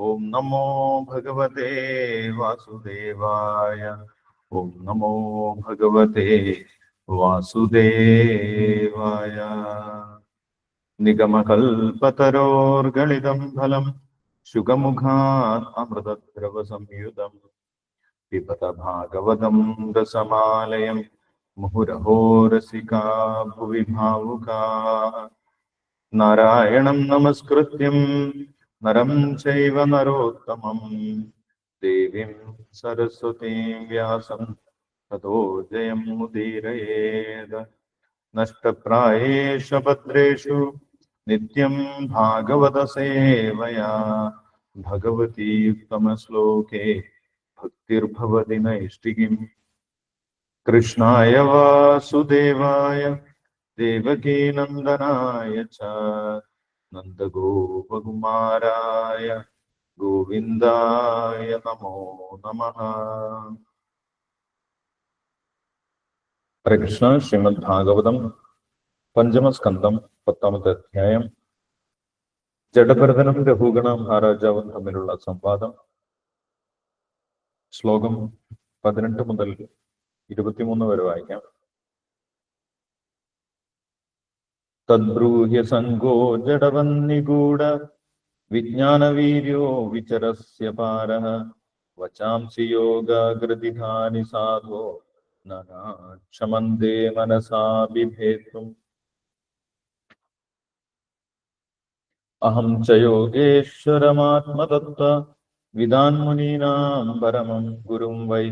ഓം നമോ ഭഗവതേ വാസുദേവായ ഓം നമോ ഭഗവതേ വാസുദേവായ നിഗമകൽപതരോർഗളിതം ഫലം ശുഗമുഖാത് അമൃതദ്രവ സംയുതം പിബത ഭാഗവതം രസമാലയം മുഹുരഹോ രസികാ ഭുവി ഭാവുകാ नरं चैव नरोत्तमं। देवीं सरस्वतीं व्यासं, ततो जयमुदीरयेद् नष्टप्रायेषु भद्रेषु नित्यं भागवतसेवया भगवती उत्तमश्लोके भक्तिर्भवति नैष्टिकीम् कृष्णाय वासुदेवाय, देवकीनन्दनाय च। നന്ദഗോപകുമാരായ ഗോവിന്ദായ നമോ നമ. ഹരേ കൃഷ്ണ ശ്രീമദ് ഭാഗവതം പഞ്ചമസ്കന്ധം പത്താമത്തെ അധ്യായം. ജഡഭരതനും രഘുഗണ മഹാരാജാവും തമ്മിലുള്ള സംവാദം. ശ്ലോകം പതിനെട്ട് മുതൽ ഇരുപത്തിമൂന്ന് വരെ വായിക്കാം. തദ്ബ്രൂഹ്യ സംഘോ ജഡവന്നിഗൂഢ വിജ്ഞാനവീര്യോ വിചരസ്യ പാരഃ വചാംസി യോഗാഗ്രതിധാനി സാധോ നനാക്ഷമന്തേ മനസാ ബിഭേത്തും അഹം ച യോഗേശ്വരമാത്മതത്വ വിദാൻമുനീനാം പരമം ഗുരും വൈ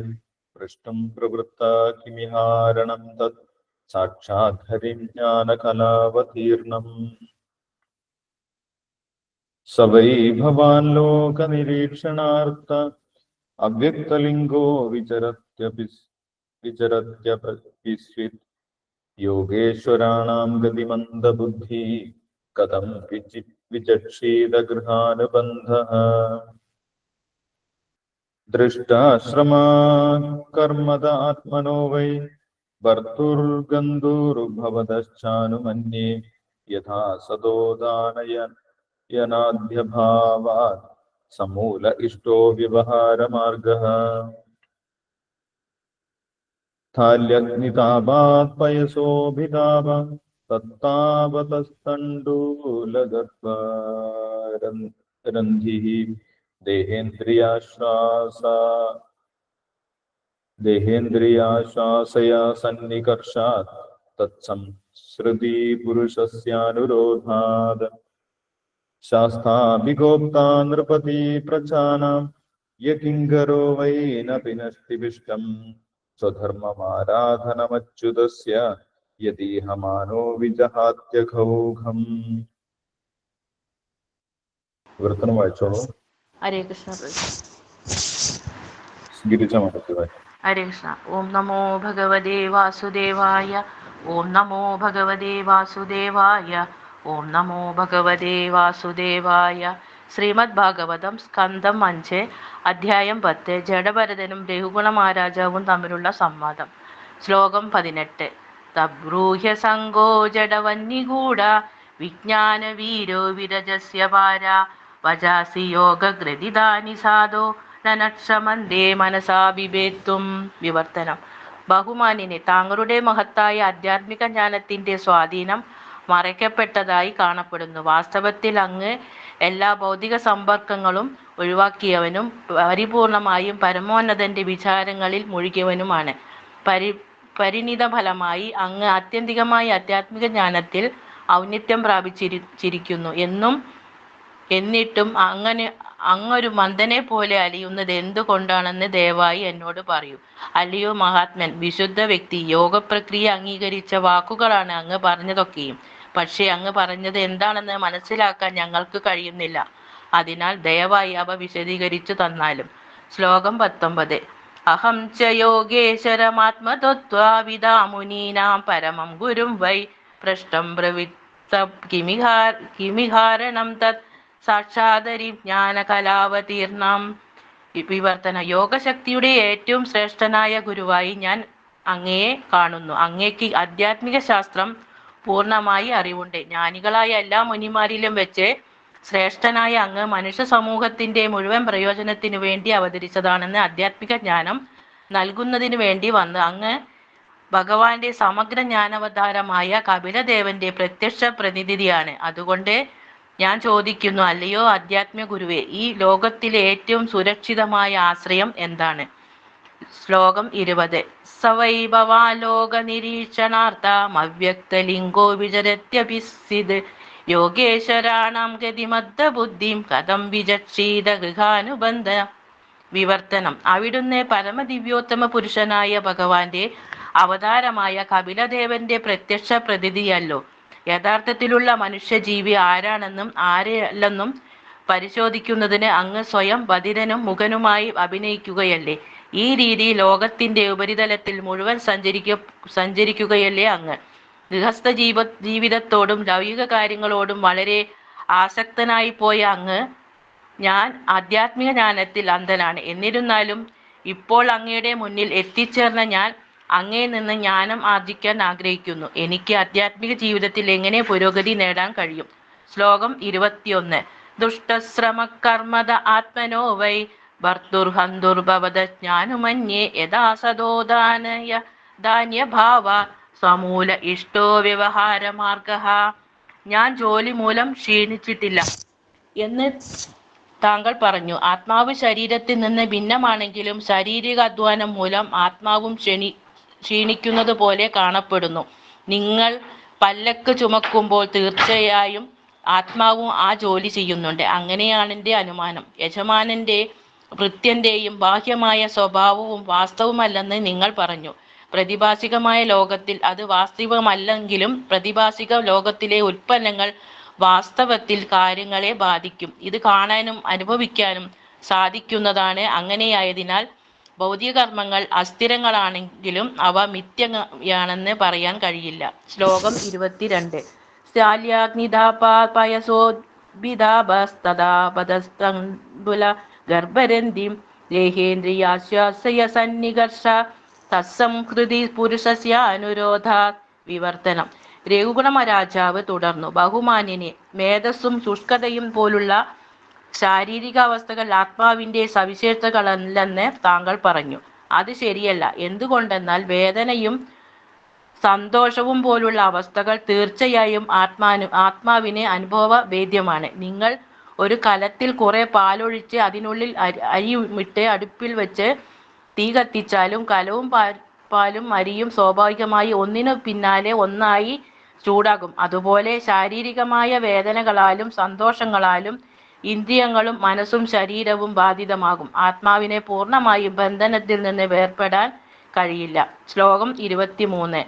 പൃഷ്ടം പ്രവൃത്ത കിമിഹാരണം തത് സാക്ഷാത് ഹരിം ജ്ഞാനകലാവതീർണം സ വൈ ഭവാൻ ലോകനിരീക്ഷണാർത്ഥ അവ്യക്തലിംഗോ വിചരത്യപി വിചരത്യപിസ്വിത് യോഗേശ്വരാണാം ഗതിമന്ദബുദ്ധി കഥം വിചി വിചക്ഷീതഗൃഹാനുബന്ധഃ ദൃഷ്ടാശ്രമാ കർമ്മത ആത്മനോ भर्तुर्गन्धोर्भवदश्चानुमन्ये यथा सदो समूल इष्टो व्यवहारमार्गः। थाल्यग्नितापात् पयसोऽभिताप तत्तावतस्तण्डूलगर्भरन्धिः देहेन्द्रियाश्वासा देहेन्द्रिया सन्निकर्षात् तत्संसृति नृपति प्रचानां यकिङ्करो वै न स्वधर्ममाराधनमच्युतस्य यदीहमानो विजहात्यघौघम्। व्रतन वाचो हरे कृष्ण। गिरिजा महाराज ഹരേ കൃഷ്ണ ഓം നമോ ഭഗവതേ വാസുദേവായ ഓം നമോ ഭഗവതേ വാസുദേവായ ഓം നമോ ഭഗവതേ വാസുദേവായ ശ്രീമദ് ഭാഗവതം സ്കന്ധം അഞ്ച് അധ്യായം പത്ത് ജഡഭരതനും രഘുഗുണ മഹാരാജാവും തമ്മിലുള്ള സംവാദം. ശ്ലോകം പതിനെട്ട് തബ്രൂഹ്യ സംഘോ ജഡവന്നിഗൂഢ വിജ്ഞാനവീരോ വിരജസ്യ പാര വജാസി യോഗഗ്രതിദാനി സാധോ നനക്ഷമന്തേ മനസാ ബിഭേത്തും വിവർത്തനം. ബഹുമാനിനെ താങ്കളുടെ മഹത്തായ ആധ്യാത്മിക ജ്ഞാനത്തിന്റെ സ്വാധീനം മറയ്ക്കപ്പെട്ടതായി കാണപ്പെടുന്നു. വാസ്തവത്തിൽ അങ്ങ് എല്ലാ ഭൗതിക സമ്പർക്കങ്ങളും ഒഴിവാക്കിയവനും പരിപൂർണമായും പരമോന്നതന്റെ വിചാരങ്ങളിൽ മുഴുകിയവനുമാണ്. പരി പരിണിത ഫലമായി അങ്ങ് ആത്യന്തികമായ ആധ്യാത്മിക ജ്ഞാനത്തിൽ ഔന്നിത്യം പ്രാപിച്ചിരി ചിരിക്കുന്നു. എന്നും എന്നിട്ടും അങ്ങനെ അങ്ങൊരു മന്ദനെ പോലെ അലിയുന്നത് എന്തുകൊണ്ടാണെന്ന് ദയവായി എന്നോട് പറയൂ. അലിയോ മഹാത്മൻ വിശുദ്ധ വ്യക്തി യോഗപ്രക്രിയ അംഗീകരിച്ച വാക്കുകളാണ് അങ്ങ് പറഞ്ഞതൊക്കെയും. പക്ഷേ അങ്ങ് പറഞ്ഞത് എന്താണെന്ന് മനസ്സിലാക്കാൻ ഞങ്ങൾക്ക് കഴിയുന്നില്ല. അതിനാൽ ദയവായി അവ വിശദീകരിച്ചു തന്നാലും. ശ്ലോകം പത്തൊമ്പത്. അഹം ച യോഗേശ്വരമാത്മതത്വാവിദാ മുനീനാം പരമം ഗുരും വൈ പൃഷ്ടം പ്രവിത്ത കിമിഹാ കിമിഹാരണം തത് സാക്ഷാദരി ജ്ഞാനകലാവതീർണം. വിവർത്തന. യോഗശക്തിയുടെ ഏറ്റവും ശ്രേഷ്ഠനായ ഗുരുവായി ഞാൻ അങ്ങയെ കാണുന്നു. അങ്ങേക്ക് ആധ്യാത്മിക ശാസ്ത്രം പൂർണമായി അറിവുണ്ട്. ജ്ഞാനികളായ എല്ലാ മുനിമാരിലും വെച്ച് ശ്രേഷ്ഠനായ അങ്ങ് മനുഷ്യ സമൂഹത്തിന്റെ മുഴുവൻ പ്രയോജനത്തിനു വേണ്ടി അവതരിച്ചതാണെന്ന് ആധ്യാത്മിക ജ്ഞാനം നൽകുന്നതിന് വേണ്ടി വന്ന് അങ്ങ് ഭഗവാന്റെ സമഗ്ര ജ്ഞാനവതാരമായ കപിലദേവന്റെ പ്രത്യക്ഷ പ്രതിനിധിയാണ് അതുകൊണ്ട് ഞാൻ ചോദിക്കുന്നു അല്ലയോ അധ്യാത്മ ഗുരുവേ ഈ ലോകത്തിലെ ഏറ്റവും സുരക്ഷിതമായ ആശ്രയം എന്താണ്? ശ്ലോകം ഇരുപത്. സവൈഭവാലോക നിരീക്ഷണാർത്ഥം അവ്യക്തലിംഗോ വിചരത്യഭിസിത് യോഗേശ്വരാണാം ഗതിമദ്ദ ബുദ്ധിം കഥം വിചക്ഷീത ഗൃഹാനുബന്ധ വിവർത്തനം. അവിടുന്ന് പരമദിവ്യോത്തമ പുരുഷനായ ഭഗവാന്റെ അവതാരമായ കപിലദേവന്റെ പ്രത്യക്ഷ പ്രതിനിധിയല്ലോ യഥാർത്ഥത്തിലുള്ള മനുഷ്യജീവി ആരാണെന്നും ആരെയല്ലെന്നും പരിശോധിക്കുന്നതിന് അങ്ങ് സ്വയം ബധിരനും മുഖനുമായി അഭിനയിക്കുകയല്ലേ? ഈ രീതി ലോകത്തിന്റെ ഉപരിതലത്തിൽ മുഴുവൻ സഞ്ചരിക്ക സഞ്ചരിക്കുകയല്ലേ അങ്ങ്? ഗൃഹസ്ഥ ജീവ ജീവിതത്തോടും ലൗകിക കാര്യങ്ങളോടും വളരെ ആസക്തനായി പോയ അങ്ങ് ഞാൻ ആധ്യാത്മിക ജ്ഞാനത്തിൽ അന്ധനാണ്. എന്നിരുന്നാലും ഇപ്പോൾ അങ്ങയുടെ മുന്നിൽ എത്തിച്ചേർന്ന ഞാൻ അങ്ങയിൽ നിന്ന് ജ്ഞാനം ആർജിക്കാൻ ആഗ്രഹിക്കുന്നു. എനിക്ക് ആധ്യാത്മിക ജീവിതത്തിൽ എങ്ങനെ പുരോഗതി നേടാൻ കഴിയും? ശ്ലോകം ഇരുപത്തിയൊന്ന്. ദുഷ്ടശ്രമ കർമ്മത ആത്മനോ വൈ ഭർത്തുർഹന്തുർഭവത ജ്ഞാനുമന്യേ യഥാ സദോദാനയ ധാന്യഭാവ സമൂല ഇഷ്ടോ വ്യവഹാരമാർഗ. ഞാൻ ജോലി മൂലം ക്ഷീണിച്ചിട്ടില്ല. എന്ന് താങ്കൾ പറഞ്ഞു. ആത്മാവ് ശരീരത്തിൽ നിന്ന് ഭിന്നമാണെങ്കിലും ശാരീരിക അധ്വാനം മൂലം ആത്മാവും ക്ഷണി ക്ഷീണിക്കുന്നത് പോലെ കാണപ്പെടുന്നു. നിങ്ങൾ പല്ലക്ക് ചുമക്കുമ്പോൾ തീർച്ചയായും ആത്മാവും ആ ജോലി ചെയ്യുന്നുണ്ട്. അങ്ങനെയാണ് എന്റെ അനുമാനം. യജമാനന്റെ വൃത്യന്റെയും ബാഹ്യമായ സ്വഭാവവും വാസ്തവമല്ലെന്ന് നിങ്ങൾ പറഞ്ഞു. പ്രതിഭാസികമായ ലോകത്തിൽ അത് വാസ്തവമല്ലെങ്കിലും പ്രതിഭാസിക ലോകത്തിലെ ഉൽപ്പന്നങ്ങൾ വാസ്തവത്തിൽ കാര്യങ്ങളെ ബാധിക്കും. ഇത് കാണാനും അനുഭവിക്കാനും സാധിക്കുന്നതാണ് അങ്ങനെയായതിനാൽ ഭൗതിക കർമ്മങ്ങൾ അസ്ഥിരങ്ങളാണെങ്കിലും അവ മിഥ്യയാണെന്ന് പറയാൻ കഴിയില്ല. ശ്ലോകം ഇരുപത്തിരണ്ട്. ശാല്യാഗ്നിതാപാപയസോഭിതാപസ്തദാപദസ്തംബുല ഗർഭരന്തിം ദേഹേന്ദ്രിയാശ്വാസയ സന്നികർഷ തസ്സംഹൃതി പുരുഷസ്യ അനുരോധ വിവർത്തനം. രഘുഗുണമ രാജാവ് തുടർന്നു. ബഹുമാനിനെ മേധസ്സും ശുഷ്കതയും പോലുള്ള ശാരീരിക അവസ്ഥകൾ ആത്മാവിന്റെ സവിശേഷതകളല്ലെന്ന് താങ്കൾ പറഞ്ഞു. അത് ശരിയല്ല. എന്തുകൊണ്ടെന്നാൽ വേദനയും സന്തോഷവും പോലുള്ള അവസ്ഥകൾ തീർച്ചയായും ആത്മാനു ആത്മാവിന് അനുഭവ വേദ്യമാണ് നിങ്ങൾ ഒരു കലത്തിൽ കുറെ പാലൊഴിച്ച് അതിനുള്ളിൽ അരി അരിയുമിട്ട് അടുപ്പിൽ വെച്ച് തീ കത്തിച്ചാലും കലവും പാലും അരിയും സ്വാഭാവികമായി ഒന്നിനു പിന്നാലെ ഒന്നായി ചൂടാകും. അതുപോലെ ശാരീരികമായ വേദനകളാലും സന്തോഷങ്ങളാലും ഇന്ദ്രിയങ്ങളും മനസ്സും ശരീരവും ബാധിതമാകും. ആത്മാവിനെ പൂർണമായും ബന്ധനത്തിൽ നിന്ന് വേർപെടാൻ കഴിയില്ല. ശ്ലോകം ഇരുപത്തിമൂന്ന്.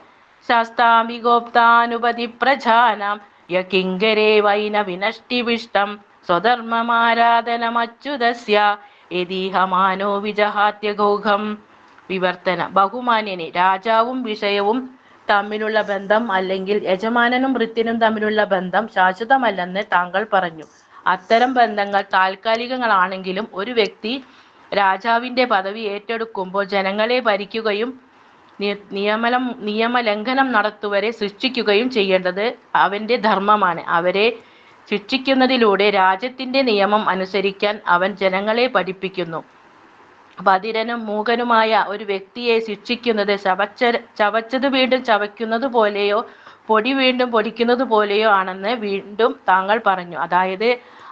ശാസ്താമികോപ്താനുപതി പ്രജാനാം യകിങ്കരേ വൈന വിനഷ്ടിവിഷ്ടം സ്വധർമ്മമാരാധനമച്യുതസ്യ യതീഹമാനോ വിജഹാത്യ ഗോഹം വിവർത്തന. ബഹുമാന്യനെ രാജാവും വിഷയവും തമ്മിലുള്ള ബന്ധം അല്ലെങ്കിൽ യജമാനനും വൃത്തിനും തമ്മിലുള്ള ബന്ധം ശാശ്വതമല്ലെന്ന് താങ്കൾ പറഞ്ഞു. അത്തരം ബന്ധങ്ങൾ താൽക്കാലികങ്ങളാണെങ്കിലും ഒരു വ്യക്തി രാജാവിന്റെ പദവി ഏറ്റെടുക്കുമ്പോൾ ജനങ്ങളെ ഭരിക്കുകയും നിയമലം നിയമലംഘനം നടത്തുവരെ ശിക്ഷിക്കുകയും ചെയ്യേണ്ടത് അവന്റെ ധർമ്മമാണ്. അവരെ ശിക്ഷിക്കുന്നതിലൂടെ രാജ്യത്തിന്റെ നിയമം അനുസരിക്കാൻ അവൻ ജനങ്ങളെ പഠിപ്പിക്കുന്നു. ബധിരനും മൂകനുമായ ഒരു വ്യക്തിയെ ശിക്ഷിക്കുന്നത് ചവച്ച ചവച്ചത് വീണ്ടും ചവയ്ക്കുന്നത് പോലെയോ പൊടി വീണ്ടും പൊടിക്കുന്നത് പോലെയോ ആണെന്ന് വീണ്ടും താങ്കൾ പറഞ്ഞു. അതായത്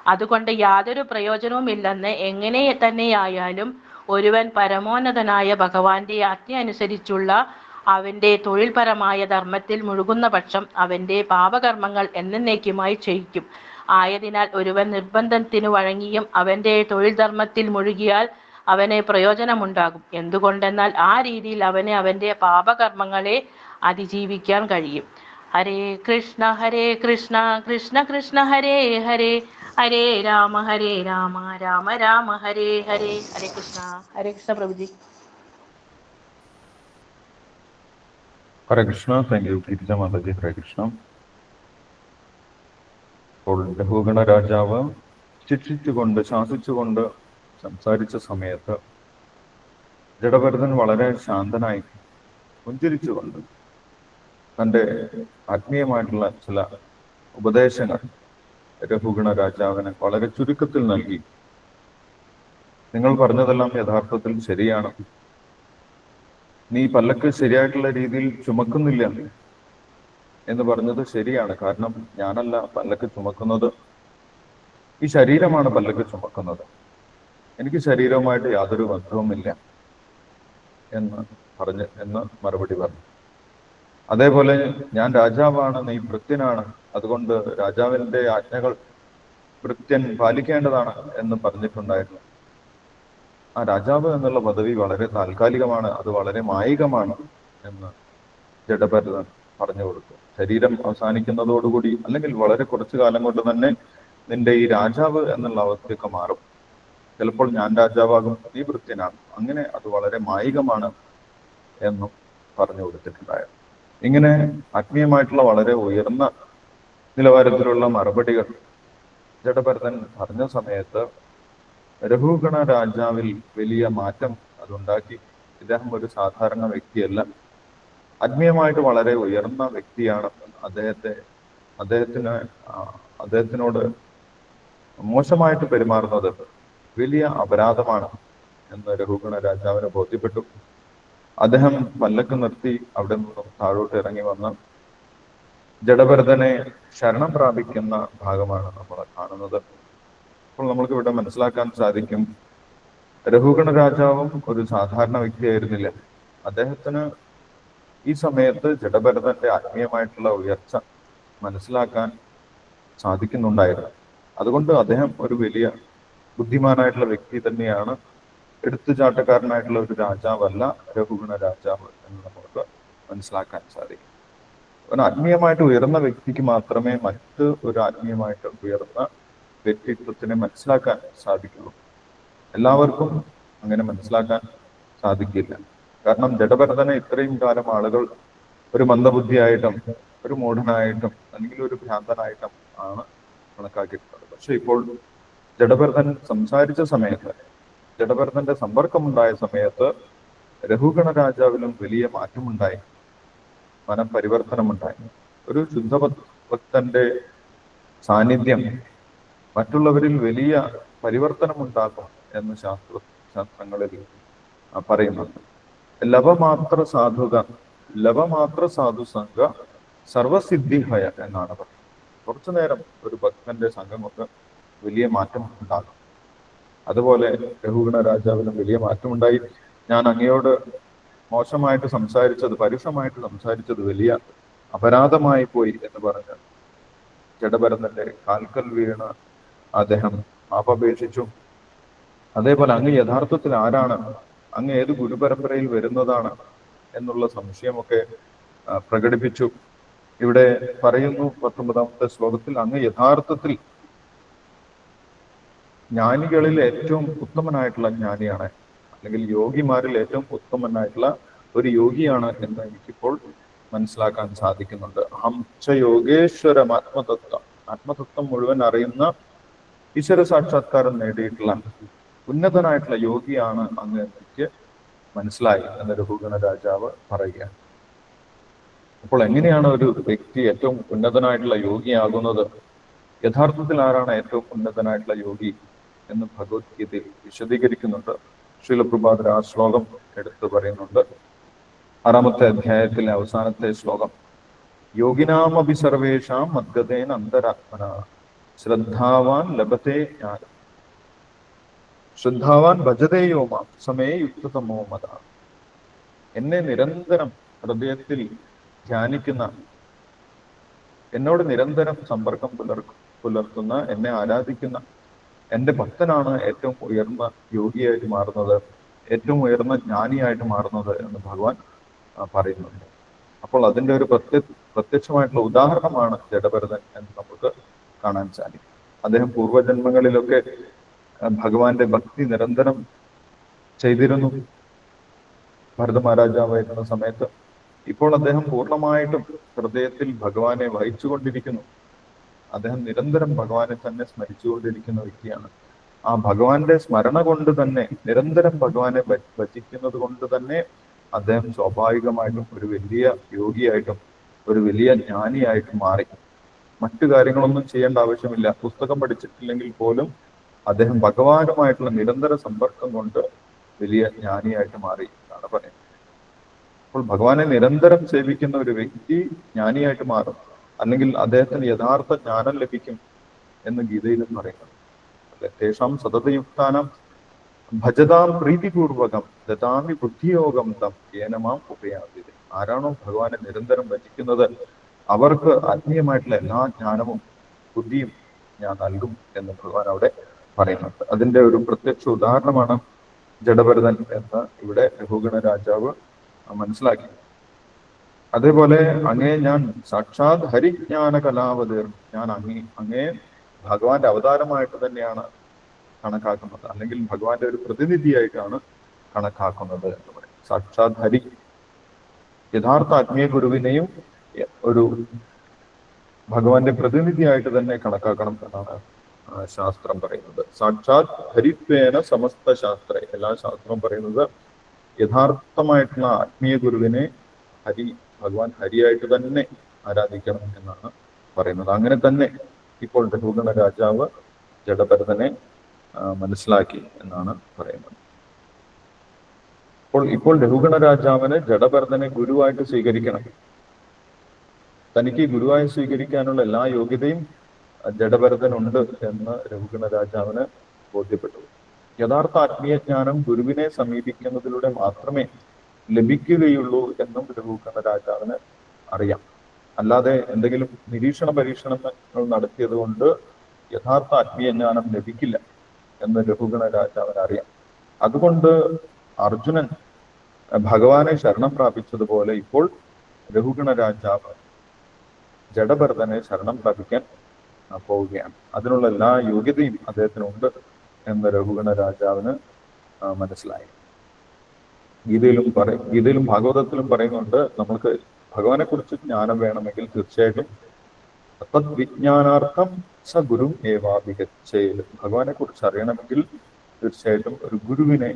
അതുകൊണ്ട് യാതൊരു പ്രയോജനവുമില്ലെന്ന് എങ്ങനെ തന്നെയായാലും ഒരുവൻ പരമോന്നതനായ ഭഗവാന്റെ ആജ്ഞ അനുസരിച്ചുള്ള അവന്റെ തൊഴിൽപരമായ ധർമ്മത്തിൽ മുഴുകുന്ന പക്ഷം അവന്റെ പാപകർമ്മങ്ങൾ എന്നേക്കുമായി ചെയ്യിക്കും. ആയതിനാൽ ഒരുവൻ നിർബന്ധത്തിന് വഴങ്ങിയും അവന്റെ തൊഴിൽ ധർമ്മത്തിൽ മുഴുകിയാൽ അവന് പ്രയോജനമുണ്ടാകും. എന്തുകൊണ്ടെന്നാൽ ആ രീതിയിൽ അവന് അവന്റെ പാപകർമ്മങ്ങളെ അതിജീവിക്കാൻ കഴിയും. Hare Krishna Hare Krishna Krishna Krishna Hare Hare. Hare Rama Hare Rama Rama Rama Hare Hare. Hare Krishna Hare Krishna പ്രഭുജി. Hare Krishna thank you Geethija Mataji Hare Krishna. അപ്പോൾ ലഘുഗണ രാജാവ് ശിക്ഷിച്ചുകൊണ്ട് ശാസിച്ചുകൊണ്ട് സംസാരിച്ച സമയത്ത് ജഡഭരതൻ വളരെ ശാന്തനായി പുഞ്ചിരിച്ചുകൊണ്ട് തന്റെ ആത്മീയമായിട്ടുള്ള ചില ഉപദേശങ്ങൾ രഘുഗുണ രാജാവിന് വളരെ ചുരുക്കത്തിൽ നൽകി. നിങ്ങൾ പറഞ്ഞതെല്ലാം യഥാർത്ഥത്തിൽ ശരിയാണ്. നീ പല്ലക്ക് ശരിയായിട്ടുള്ള രീതിയിൽ ചുമക്കുന്നില്ല എന്ന് പറഞ്ഞത് ശരിയാണ്. കാരണം ഞാനല്ല പല്ലക്ക് ചുമക്കുന്നത്. ഈ ശരീരമാണ് പല്ലക്ക് ചുമക്കുന്നത്. എനിക്ക് ശരീരവുമായിട്ട് യാതൊരു ബന്ധവുമില്ല എന്ന് പറഞ്ഞ് എന്ന് മറുപടി പറഞ്ഞു. അതേപോലെ ഞാൻ രാജാവാണ് നീ ഭൃത്യനാണ്. അതുകൊണ്ട് രാജാവിന്റെ ആജ്ഞകൾ ഭൃത്യൻ പാലിക്കേണ്ടതാണ് എന്ന് പറഞ്ഞിട്ടുണ്ടായിരുന്നു. ആ രാജാവ് എന്നുള്ള പദവി വളരെ താൽക്കാലികമാണ് അത് വളരെ മായികമാണ് എന്ന് ജഡഭരതൻ പറഞ്ഞു കൊടുത്തു. ശരീരം അവസാനിക്കുന്നതോടുകൂടി അല്ലെങ്കിൽ വളരെ കുറച്ചു കാലം കൊണ്ട് തന്നെ നിന്റെ ഈ രാജാവ് എന്നുള്ള അവസ്ഥയൊക്കെ മാറും. ചിലപ്പോൾ ഞാൻ രാജാവാകും നീ ഭൃത്യനാണ് അങ്ങനെ അത് വളരെ മായികമാണ് എന്നും പറഞ്ഞു കൊടുത്തിട്ടുണ്ടായിരുന്നു. ഇങ്ങനെ ആത്മീയമായിട്ടുള്ള വളരെ ഉയർന്ന നിലവാരത്തിലുള്ള മറുപടികൾ ജഡഭരതൻ പറഞ്ഞ സമയത്ത് രഘുഗണ രാജാവിൽ വലിയ മാറ്റം അതുണ്ടാക്കി. ഇദ്ദേഹം ഒരു സാധാരണ വ്യക്തിയല്ല. ആത്മീയമായിട്ട് വളരെ ഉയർന്ന വ്യക്തിയാണ് അദ്ദേഹത്തെ. അദ്ദേഹത്തിന് അദ്ദേഹത്തിനോട് മോശമായിട്ട് പെരുമാറുന്നത് വലിയ അപരാധമാണ് എന്ന് രഘുഗണ രാജാവിന് ബോധ്യപ്പെട്ടു. അദ്ദേഹം പല്ലക്ക് നിർത്തി അവിടെ നിന്നും താഴോട്ട് ഇറങ്ങി വന്ന് ജഡഭരതനെ ശരണം പ്രാപിക്കുന്ന ഭാഗമാണ് നമ്മൾ കാണുന്നത്. അപ്പോൾ നമ്മൾക്ക് ഇവിടെ മനസ്സിലാക്കാൻ സാധിക്കും രഘുഗണ രാജാവും ഒരു സാധാരണ വ്യക്തിയായിരുന്നില്ല. അദ്ദേഹത്തിന് ഈ സമയത്ത് ജഡഭരതന്റെ ആത്മീയമായിട്ടുള്ള ഉയർച്ച മനസ്സിലാക്കാൻ സാധിക്കുന്നുണ്ടായിരുന്നു. അതുകൊണ്ട് അദ്ദേഹം ഒരു വലിയ ബുദ്ധിമാനായിട്ടുള്ള വ്യക്തി തന്നെയാണ് എടുത്തുചാട്ടക്കാരനായിട്ടുള്ള ഒരു രാജാവല്ല രഘുഗുണ രാജാവ് എന്ന് നമുക്ക് മനസ്സിലാക്കാൻ സാധിക്കും. ഒരു ആത്മീയമായിട്ട് ഉയർന്ന വ്യക്തിക്ക് മാത്രമേ മറ്റ് ഒരു ആത്മീയമായിട്ട് ഉയർന്ന വ്യക്തിത്വത്തിനെ മനസ്സിലാക്കാൻ സാധിക്കുള്ളൂ. എല്ലാവർക്കും അങ്ങനെ മനസ്സിലാക്കാൻ സാധിക്കില്ല. കാരണം ജഡഭരതനെ ഇത്രയും കാലം ആളുകൾ ഒരു മന്ദബുദ്ധിയായിട്ടും ഒരു മൂഢനായിട്ടും അല്ലെങ്കിൽ ഒരു ഭ്രാന്തനായിട്ടും ആണ് കണക്കാക്കിയിട്ടുള്ളത്. പക്ഷെ ഇപ്പോൾ ജഡഭരതൻ സംസാരിച്ച സമയത്ത് ജഡഭരതന്റെ സമ്പർക്കമുണ്ടായ സമയത്ത് രഘുഗണ രാജാവിലും വലിയ മാറ്റമുണ്ടായി. പരിവർത്തനമുണ്ടായി. ഒരു ശുദ്ധ ഭക്തന്റെ സാന്നിധ്യം മറ്റുള്ളവരിൽ വലിയ പരിവർത്തനമുണ്ടാക്കും എന്ന് ശാസ്ത്ര ശാസ്ത്രങ്ങളിൽ പറയുന്നുണ്ട്. ലവമാത്ര സാധുക ലവമാത്ര സാധു സംഘ സർവസിദ്ധിഹയ എന്നാണ് പറയുന്നത്. കുറച്ചു നേരം ഒരു ഭക്തന്റെ സംഘമൊക്കെ വലിയ മാറ്റം ഉണ്ടാകും അതുപോലെ രഘുഗണ രാജാവിനും വലിയ മാറ്റമുണ്ടായി. ഞാൻ അങ്ങയോട് മോശമായിട്ട് സംസാരിച്ചത് പരുഷമായിട്ട് സംസാരിച്ചത് വലിയ അപരാധമായി പോയി എന്ന് പറഞ്ഞ് ജഡഭരതന്റെ കാൽക്കൽ വീണ് അദ്ദേഹം മാപ്പപേക്ഷിച്ചു അതേപോലെ അങ്ങ് യഥാർത്ഥത്തിൽ ആരാണ്? അങ്ങ് ഏത് ഗുരുപരമ്പരയിൽ വരുന്നതാണ്? എന്നുള്ള സംശയമൊക്കെ പ്രകടിപ്പിച്ചു. ഇവിടെ പറയുന്നു പത്തൊമ്പതാമത്തെ ശ്ലോകത്തിൽ അങ്ങ് യഥാർത്ഥത്തിൽ ജ്ഞാനികളിൽ ഏറ്റവും ഉത്തമനായിട്ടുള്ള ജ്ഞാനിയാണ്. അല്ലെങ്കിൽ യോഗിമാരിൽ ഏറ്റവും ഉത്തമനായിട്ടുള്ള ഒരു യോഗിയാണ് എന്ന് എനിക്കിപ്പോൾ മനസ്സിലാക്കാൻ സാധിക്കുന്നുണ്ട്. ഹംസ യോഗേശ്വരം ആത്മതത്വം. ആത്മതത്വം മുഴുവൻ അറിയുന്ന ഈശ്വര സാക്ഷാത്കാരം നേടിയിട്ടുള്ള ഉന്നതനായിട്ടുള്ള യോഗിയാണ് അങ്ങ് എനിക്ക് മനസ്സിലായി എന്ന് രഘുഗണ രാജാവ് പറയുകയാണ്. അപ്പോൾ എങ്ങനെയാണ് ഒരു വ്യക്തി ഏറ്റവും ഉന്നതനായിട്ടുള്ള യോഗിയാകുന്നത്? യഥാർത്ഥത്തിൽ ആരാണ് ഏറ്റവും ഉന്നതനായിട്ടുള്ള യോഗി? എന്ന് ഭഗവത്ഗീതയിൽ വിശദീകരിക്കുന്നുണ്ട്. ശീലപ്രഭാതർ ആ ശ്ലോകം എടുത്തു പറയുന്നുണ്ട്. ആറാമത്തെ അധ്യായത്തിലെ അവസാനത്തെ ശ്ലോകം. യോഗിനാമഭി സർവേഷാം മദ്ഗതേന അന്തരാത്മന ശ്രദ്ധാവാൻ ലഭത്തെ ഞാൻ ശ്രദ്ധാവാൻ ഭജതേയോ മാം സമേ യുക്തതമോ മത. എന്നെ നിരന്തരം ഹൃദയത്തിൽ ധ്യാനിക്കുന്ന എന്നോട് നിരന്തരം സമ്പർക്കം പുലർ പുലർത്തുന്ന എന്നെ ആരാധിക്കുന്ന എന്റെ ഭക്തനാണ് ഏറ്റവും ഉയർന്ന യോഗിയായിട്ട് മാറുന്നത് ഏറ്റവും ഉയർന്ന ജ്ഞാനിയായിട്ട് മാറുന്നത് എന്ന് ഭഗവാൻ പറയുന്നുണ്ട്. അപ്പോൾ അതിന്റെ ഒരു പ്രത്യ പ്രത്യക്ഷമായിട്ടുള്ള ഉദാഹരണമാണ് ജഡഭരതൻ എന്ന് നമുക്ക് കാണാൻ സാധിക്കും. അദ്ദേഹം പൂർവജന്മങ്ങളിലൊക്കെ ഭഗവാന്റെ ഭക്തി നിരന്തരം ചെയ്തിരുന്നു. ഭരത മഹാരാജാവായിരുന്ന സമയത്ത് ഇപ്പോൾ അദ്ദേഹം പൂർണമായിട്ടും ഹൃദയത്തിൽ ഭഗവാനെ വഹിച്ചുകൊണ്ടിരിക്കുന്നു. അദ്ദേഹം നിരന്തരം ഭഗവാനെ തന്നെ സ്മരിച്ചുകൊണ്ടിരിക്കുന്ന വ്യക്തിയാണ്. ആ ഭഗവാന്റെ സ്മരണ കൊണ്ട് തന്നെ നിരന്തരം ഭഗവാനെ ഭജിക്കുന്നത് കൊണ്ട് തന്നെ അദ്ദേഹം സ്വാഭാവികമായിട്ടും ഒരു വലിയ യോഗിയായിട്ടും ഒരു വലിയ ജ്ഞാനിയായിട്ടും മാറി. മറ്റു കാര്യങ്ങളൊന്നും ചെയ്യേണ്ട ആവശ്യമില്ല. പുസ്തകം പഠിച്ചിട്ടില്ലെങ്കിൽ പോലും അദ്ദേഹം ഭഗവാനുമായിട്ടുള്ള നിരന്തര സമ്പർക്കം കൊണ്ട് വലിയ ജ്ഞാനിയായിട്ട് മാറി എന്നാണ് പറയുന്നത്. അപ്പോൾ ഭഗവാനെ നിരന്തരം സേവിക്കുന്ന ഒരു വ്യക്തി ജ്ഞാനിയായിട്ട് മാറും. അല്ലെങ്കിൽ അദ്ദേഹത്തിന് യഥാർത്ഥ ജ്ഞാനം ലഭിക്കും എന്ന് ഗീതയിൽ പറയുന്നത്. അല്ലെ? തേഷാം സതതയുക്താനം ഭജതാം പ്രീതിപൂർവകം ദതാമി ബുദ്ധിയോഗം തം ഏനമാം ഉപയാതിഥി ആരാണോ ഭഗവാനെ നിരന്തരം ഭജിക്കുന്നത് അവർക്ക് ആത്മീയമായിട്ടുള്ള എല്ലാ ജ്ഞാനവും ബുദ്ധിയും ഞാൻ നൽകും എന്ന് ഭഗവാൻ അവിടെ പറയുന്നുണ്ട്. അതിന്റെ ഒരു പ്രത്യക്ഷ ഉദാഹരണമാണ് ജഡഭരതൻ എന്ന് ഇവിടെ രഘുഗണ രാജാവ് മനസ്സിലാക്കി. അതേപോലെ അങ്ങേ ഞാൻ സാക്ഷാത് ഹരിജ്ഞാന കലാവതീർ ഞാൻ അങ്ങേ അങ്ങേ ഭഗവാന്റെ അവതാരമായിട്ട് തന്നെയാണ് കണക്കാക്കുന്നത്. അല്ലെങ്കിൽ ഭഗവാന്റെ ഒരു പ്രതിനിധിയായിട്ടാണ് കണക്കാക്കുന്നത് എന്ന് പറയും. സാക്ഷാത് ഹരി. യഥാർത്ഥ ആത്മീയ ഗുരുവിനെയും ഒരു ഭഗവാന്റെ പ്രതിനിധിയായിട്ട് തന്നെ കണക്കാക്കണം എന്നാണ് ശാസ്ത്രം പറയുന്നത്. സാക്ഷാത് ഹരിത്വേന സമസ്ത ശാസ്ത്ര. എല്ലാ ശാസ്ത്രവും പറയുന്നത് യഥാർത്ഥമായിട്ടുള്ള ആത്മീയ ഗുരുവിനെ ഹരി ഭഗവാൻ ഹരിയായിട്ട് തന്നെ ആരാധിക്കണം എന്നാണ് പറയുന്നത്. അങ്ങനെ തന്നെ ഇപ്പോൾ രഘുഗണ രാജാവ് ജഡഭരതനെ മനസ്സിലാക്കി എന്നാണ് പറയുന്നത്. അപ്പോൾ ഇപ്പോൾ രഘുഗണ രാജാവിന് ജഡഭരതനെ ഗുരുവായിട്ട് സ്വീകരിക്കണം. തനിക്ക് ഗുരുവായി സ്വീകരിക്കാനുള്ള എല്ലാ യോഗ്യതയും ജഡഭരതനുണ്ട് എന്ന് രഘുഗണ രാജാവിന് ബോധ്യപ്പെട്ടു. യഥാർത്ഥ ആത്മീയജ്ഞാനം ഗുരുവിനെ സമീപിക്കുന്നതിലൂടെ മാത്രമേ ലഭിക്കുകയുള്ളൂ എന്നും രഘുഗണ രാജാവിന് അറിയാം. അല്ലാതെ എന്തെങ്കിലും നിരീക്ഷണ പരീക്ഷണങ്ങൾ നടത്തിയത് കൊണ്ട് യഥാർത്ഥ ആത്മീയ ജ്ഞാനം ലഭിക്കില്ല എന്ന് രഘുഗണ രാജാവിന് അറിയാം. അതുകൊണ്ട് അർജുനൻ ഭഗവാനെ ശരണം പ്രാപിച്ചതുപോലെ ഇപ്പോൾ രഘുഗണ രാജാവ് ജഡഭരതനെ ശരണം പ്രാപിക്കാൻ പോവുകയാണ്. അതിനുള്ള എല്ലാ യോഗ്യതയും അദ്ദേഹത്തിനുണ്ട് എന്ന് രഘുഗണ രാജാവിന് മനസ്സിലായി. ഗീതയിലും പറയും ഗീതയിലും ഭാഗവതത്തിലും പറയുന്നുണ്ട് നമ്മൾക്ക് ഭഗവാനെ കുറിച്ച് ജ്ഞാനം വേണമെങ്കിൽ തീർച്ചയായിട്ടും. തദ്വിജ്ഞാനാർത്ഥം സ ഗുരു ഏവാഭിഗച്ഛേൽ ഭഗവാനെ കുറിച്ച് അറിയണമെങ്കിൽ തീർച്ചയായിട്ടും ഒരു ഗുരുവിനെ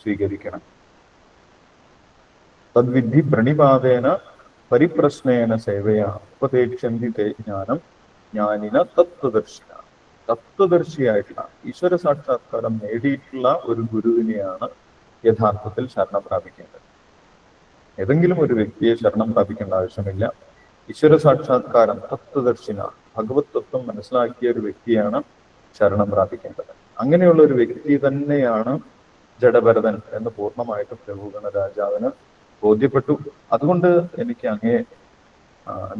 സ്വീകരിക്കണം. തദ്വിധി പ്രണിപാതേന പരിപ്രശ്നേന സേവയാ. ഉപദേക്ഷന്തി ജ്ഞാനം ജ്ഞാനിന തത്വദർശിന. തത്വദർശിയായിട്ടുള്ള ഈശ്വര സാക്ഷാത്കാരം നേടിയിട്ടുള്ള ഒരു ഗുരുവിനെയാണ് യഥാർത്ഥത്തിൽ ശരണം പ്രാപിക്കേണ്ടത്. ഏതെങ്കിലും ഒരു വ്യക്തിയെ ശരണം പ്രാപിക്കേണ്ട ആവശ്യമില്ല. ഈശ്വര സാക്ഷാത്കാരം തത്വദർശിന ഭഗവത് തത്വം മനസ്സിലാക്കിയ ഒരു വ്യക്തിയാണ് ശരണം പ്രാപിക്കേണ്ടത്. അങ്ങനെയുള്ള ഒരു വ്യക്തി തന്നെയാണ് ജഡഭരതൻ എന്ന് പൂർണമായിട്ടും രഘുഗണ രാജാവിന് ബോധ്യപ്പെട്ടു. അതുകൊണ്ട് എനിക്ക് അങ്ങേ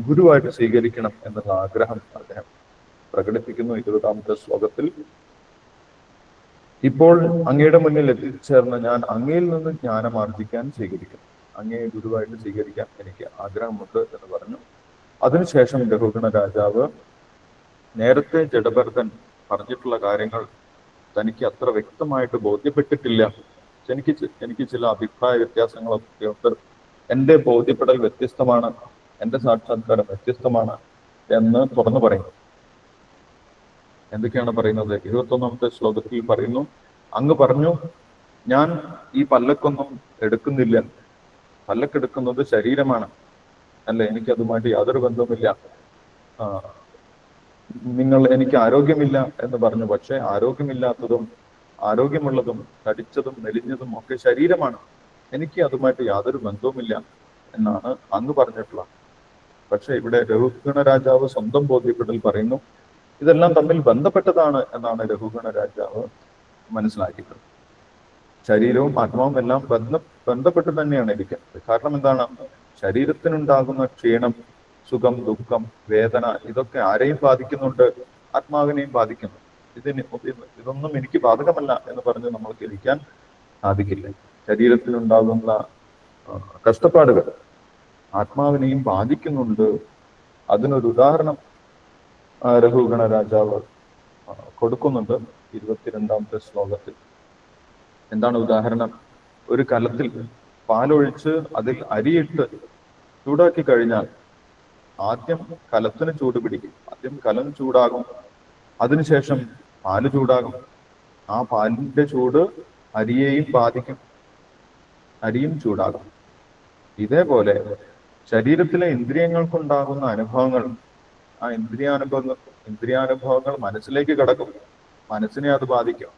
ഗുരുവായിട്ട് സ്വീകരിക്കണം എന്നുള്ള ആഗ്രഹം അദ്ദേഹം പ്രകടിപ്പിക്കുന്നു. ഇരുപതാമത്തെ ശ്ലോകത്തിൽ ഇപ്പോൾ അങ്ങയുടെ മുന്നിൽ എത്തിച്ചേർന്ന ഞാൻ അങ്ങയിൽ നിന്ന് ജ്ഞാനം ആർജിക്കാൻ സ്വീകരിക്കും. അങ്ങയെ ഗുരുവായിട്ട് സ്വീകരിക്കാൻ എനിക്ക് ആഗ്രഹമുണ്ട് എന്ന് പറഞ്ഞു. അതിനുശേഷം രഘുഗണ രാജാവ് നേരത്തെ ജഡഭരതൻ പറഞ്ഞിട്ടുള്ള കാര്യങ്ങൾ തനിക്ക് അത്ര വ്യക്തമായിട്ട് ബോധ്യപ്പെട്ടിട്ടില്ല. എനിക്ക് എനിക്ക് ചില അഭിപ്രായ വ്യത്യാസങ്ങളൊക്കെ ഉണ്ട്. എന്റെ ബോധ്യപ്പെടൽ വ്യത്യസ്തമാണ് എന്റെ സാക്ഷാത്കാരം വ്യത്യസ്തമാണ് എന്ന് തുറന്നു പറയുന്നു എന്തൊക്കെയാണ് പറയുന്നത്? ഇരുപത്തൊന്നാമത്തെ ശ്ലോകത്തിൽ പറയുന്നു അങ്ങ് പറഞ്ഞു ഞാൻ ഈ പല്ലക്കൊന്നും എടുക്കുന്നില്ല. പല്ലക്കെടുക്കുന്നത് ശരീരമാണ്. അല്ലെ? എനിക്ക് അതുമായിട്ട് യാതൊരു ബന്ധവുമില്ല. നിങ്ങൾ എനിക്ക് ആരോഗ്യമില്ല എന്ന് പറഞ്ഞു. പക്ഷെ ആരോഗ്യമില്ലാത്തതും ആരോഗ്യമുള്ളതും തടിച്ചതും മെലിഞ്ഞതും ഒക്കെ ശരീരമാണ്. എനിക്ക് അതുമായിട്ട് യാതൊരു ബന്ധവുമില്ല എന്നാണ് അങ്ങ് പറഞ്ഞിട്ടുള്ളത്. പക്ഷെ ഇവിടെ രഘുഗണ രാജാവ് സ്വന്തം ബോധ്യപ്പെടൽ പറയുന്നു ഇതെല്ലാം തമ്മിൽ ബന്ധപ്പെട്ടതാണ് എന്നാണ് രഘുഗണ രാജാവ് മനസ്സിലാക്കിയത്. ശരീരവും ആത്മാവും എല്ലാം ബന്ധ ബന്ധപ്പെട്ട് തന്നെയാണ് ഇരിക്കുന്നത്. കാരണം എന്താണ്? ശരീരത്തിനുണ്ടാകുന്ന ക്ഷീണം സുഖം ദുഃഖം വേദന ഇതൊക്കെ ആരെയും ബാധിക്കുന്നുണ്ട്? ആത്മാവിനെയും ബാധിക്കുന്നു. ഇതിന് ഇത് ഇതൊന്നും എനിക്ക് ബാധകമല്ല എന്ന് പറഞ്ഞ് നമ്മൾക്ക് ഇരിക്കാൻ സാധിക്കില്ല. ശരീരത്തിലുണ്ടാകുന്ന കഷ്ടപ്പാടുകൾ ആത്മാവിനെയും ബാധിക്കുന്നുണ്ട്. അതിനൊരു ഉദാഹരണം രഘുഗണ രാജാവ് കൊടുക്കുന്നുണ്ട് ഇരുപത്തിരണ്ടാമത്തെ ശ്ലോകത്തിൽ. എന്താണ് ഉദാഹരണം? ഒരു കലത്തിൽ പാലൊഴിച്ച് അതിൽ അരിയിട്ട് ചൂടാക്കി കഴിഞ്ഞാൽ ആദ്യം കലത്തിന് ചൂട് പിടിക്കും. ആദ്യം കലം ചൂടാകും. അതിനുശേഷം പാൽ ചൂടാകും. ആ പാലിന്റെ ചൂട് അരിയെയും ബാധിക്കും. അരിയും ചൂടാകും. ഇതേപോലെ ശരീരത്തിലെ ഇന്ദ്രിയങ്ങൾക്കുണ്ടാകുന്ന അനുഭവങ്ങൾ ആ ഇന്ദ്രിയാനുഭവങ്ങൾ ഇന്ദ്രിയാനുഭവങ്ങൾ മനസ്സിലേക്ക് കടക്കും. മനസ്സിനെ അത് ബാധിക്കും.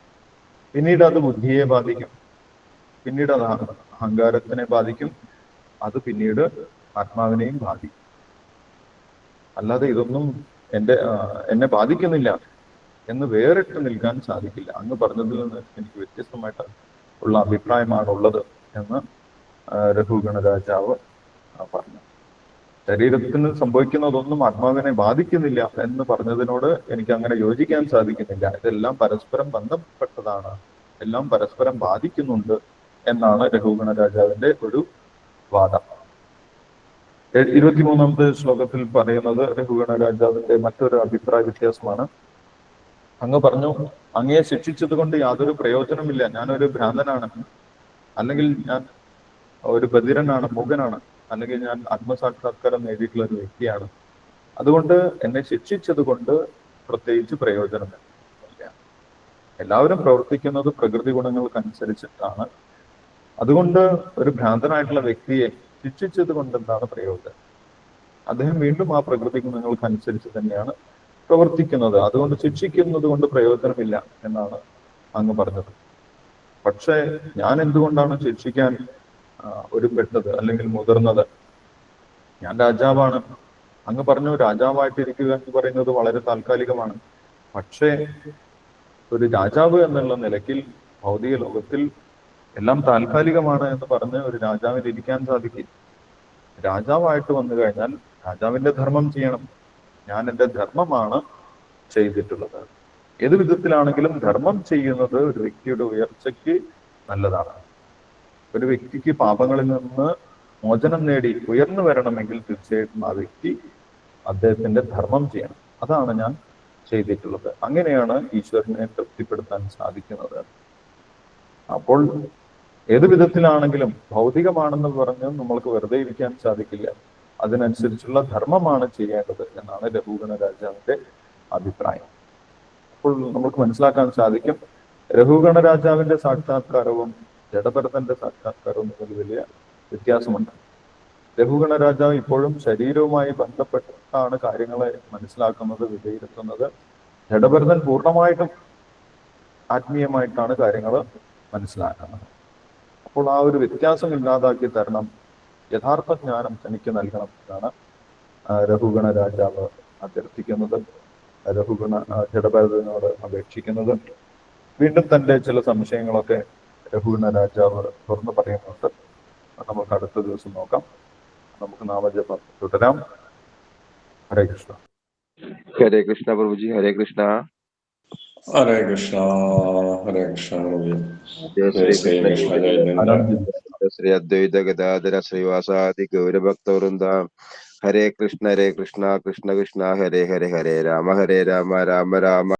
പിന്നീട് അത് ബുദ്ധിയെ ബാധിക്കും. പിന്നീട് അത് അഹങ്കാരത്തിനെ ബാധിക്കും. അത് പിന്നീട് ആത്മാവിനെയും ബാധിക്കും. അല്ലാതെ ഇതൊന്നും എന്റെ എന്നെ ബാധിക്കുന്നില്ല എന്ന് വേറിട്ട് നിൽക്കാൻ സാധിക്കില്ല. അങ്ങ് പറഞ്ഞതിൽ നിന്ന് എനിക്ക് വ്യത്യസ്തമായിട്ട് ഉള്ള അഭിപ്രായമാണ് ഉള്ളത് എന്ന് രഘു ഗണരാജാവ് പറഞ്ഞു. ശരീരത്തിന് സംഭവിക്കുന്നതൊന്നും ആത്മാവിനെ ബാധിക്കുന്നില്ല എന്ന് പറഞ്ഞതിനോട് എനിക്ക് അങ്ങനെ യോജിക്കാൻ സാധിക്കുന്നില്ല. ഇതെല്ലാം പരസ്പരം ബന്ധപ്പെട്ടതാണ്. എല്ലാം പരസ്പരം ബാധിക്കുന്നുണ്ട് എന്നാണ് രഘുഗണ രാജാവിന്റെ ഒരു വാദം. ഇരുപത്തിമൂന്നാമത്തെ ശ്ലോകത്തിൽ പറയുന്നത് രഘുഗണ രാജാവിന്റെ മറ്റൊരു അഭിപ്രായ വ്യത്യാസമാണ്. അങ്ങ് പറഞ്ഞു അങ്ങയെ ശിക്ഷിച്ചത് കൊണ്ട് യാതൊരു പ്രയോജനമില്ല ഞാനൊരു ഭ്രാന്തനാണ് അല്ലെങ്കിൽ ഞാൻ ഒരു ബധിരനാണ് മൂകനാണ്. അല്ലെങ്കിൽ ഞാൻ ആത്മസാക്ഷാത്കാരം നേടിയിട്ടുള്ള ഒരു വ്യക്തിയാണ്. അതുകൊണ്ട് എന്നെ ശിക്ഷിച്ചത് കൊണ്ട് പ്രത്യേകിച്ച് പ്രയോജനമില്ല. എല്ലാവരും പ്രവർത്തിക്കുന്നത് പ്രകൃതി ഗുണങ്ങൾക്കനുസരിച്ചിട്ടാണ്. അതുകൊണ്ട് ഒരു ഭ്രാന്തനായിട്ടുള്ള വ്യക്തിയെ ശിക്ഷിച്ചത് കൊണ്ട് എന്താണ് പ്രയോജനം? അദ്ദേഹം വീണ്ടും ആ പ്രകൃതി ഗുണങ്ങൾക്കനുസരിച്ച് തന്നെയാണ് പ്രവർത്തിക്കുന്നത്. അതുകൊണ്ട് ശിക്ഷിക്കുന്നത് കൊണ്ട് പ്രയോജനമില്ല എന്നാണ് അങ്ങ് പറഞ്ഞത്. പക്ഷേ ഞാൻ എന്തുകൊണ്ടാണ് ശിക്ഷിക്കാൻ ആ, ഒരുപ്പെട്ടത് അല്ലെങ്കിൽ മുതിർന്നത്. ഞാൻ രാജാവാണ്. അങ്ങ് പറഞ്ഞു രാജാവായിട്ടിരിക്കുക എന്ന് പറയുന്നത് വളരെ താൽക്കാലികമാണ്. പക്ഷേ ഒരു രാജാവ് എന്നുള്ള നിലയ്ക്കിൽ ഭൗതിക ലോകത്തിൽ എല്ലാം താൽക്കാലികമാണ് എന്ന് പറഞ്ഞ് ഒരു രാജാവിന് ഇരിക്കാൻ സാധിക്കും. രാജാവായിട്ട് വന്നു കഴിഞ്ഞാൽ രാജാവിന്റെ ധർമ്മം ചെയ്യണം. ഞാൻ എന്റെ ധർമ്മമാണ് ചെയ്തിട്ടുള്ളത്. ഏത് വിധത്തിലാണെങ്കിലും ധർമ്മം ചെയ്യുന്നത് ഒരു വ്യക്തിയുടെ ഉയർച്ചയ്ക്ക് നല്ലതാണ്. ഒരു വ്യക്തിക്ക് പാപങ്ങളിൽ നിന്ന് മോചനം നേടി ഉയർന്നു വരണമെങ്കിൽ തീർച്ചയായിട്ടും ആ വ്യക്തി അദ്ദേഹത്തിന്റെ ധർമ്മം ചെയ്യണം. അതാണ് ഞാൻ ചെയ്തിട്ടുള്ളത്. അങ്ങനെയാണ് ഈശ്വരനെ തൃപ്തിപ്പെടുത്താൻ സാധിക്കുന്നത്. അപ്പോൾ ഏത് വിധത്തിലാണെങ്കിലും ഭൗതികമാണെന്ന് പറഞ്ഞ് നമ്മൾക്ക് വെറുതെ ഇരിക്കാൻ സാധിക്കില്ല. അതിനനുസരിച്ചുള്ള ധർമ്മമാണ് ചെയ്യേണ്ടത് എന്നാണ് രഘുഗണ രാജാവിന്റെ അഭിപ്രായം. അപ്പോൾ നമുക്ക് മനസ്സിലാക്കാൻ സാധിക്കും രഘുഗണ രാജാവിന്റെ സാക്ഷാത്കാരവും ജഡഭരതന്റെ സാക്ഷാത്കാരവും തമ്മിൽ വലിയ വ്യത്യാസമുണ്ട്. രഘുഗണ രാജാവ് ഇപ്പോഴും ശരീരവുമായി ബന്ധപ്പെട്ടാണ് കാര്യങ്ങളെ മനസ്സിലാക്കുന്നത് വിലയിരുത്തുന്നത്. ജഡഭരതൻ പൂർണമായിട്ടും ആത്മീയമായിട്ടാണ് കാര്യങ്ങൾ മനസ്സിലാക്കുന്നത്. അപ്പോൾ ആ ഒരു വ്യത്യാസം ഇല്ലാതാക്കി തരണം യഥാർത്ഥ ജ്ഞാനം തനിക്ക് നൽകണം എന്നാണ് രഘുഗണ രാജാവ് അഭ്യർത്ഥിക്കുന്നത് രഘുഗണ ജഡഭരതനോട് അപേക്ഷിക്കുന്നത്. വീണ്ടും തന്റെ ചില സംശയങ്ങളൊക്കെ യഹൂന രാജാവ് തുറന്നു പറയുന്നുണ്ട് നമുക്ക് അടുത്ത ദിവസം നോക്കാം നമുക്ക് നാമജപം തുടരാം ഹരേ കൃഷ്ണ ഹരേ കൃഷ്ണ പ്രഭുജി ഹരേ കൃഷ്ണ ഹരേ കൃഷ്ണ ഹരേ കൃഷ്ണ ശ്രീ അദ്വൈത ഗതാധര ശ്രീവാസാദി ഗൗരഭക്തവൃന്ദ ഹരേ കൃഷ്ണ ഹരേ കൃഷ്ണ കൃഷ്ണ കൃഷ്ണ ഹരേ ഹരേ ഹരേ രാമ ഹരേ രാമ രാമ രാമ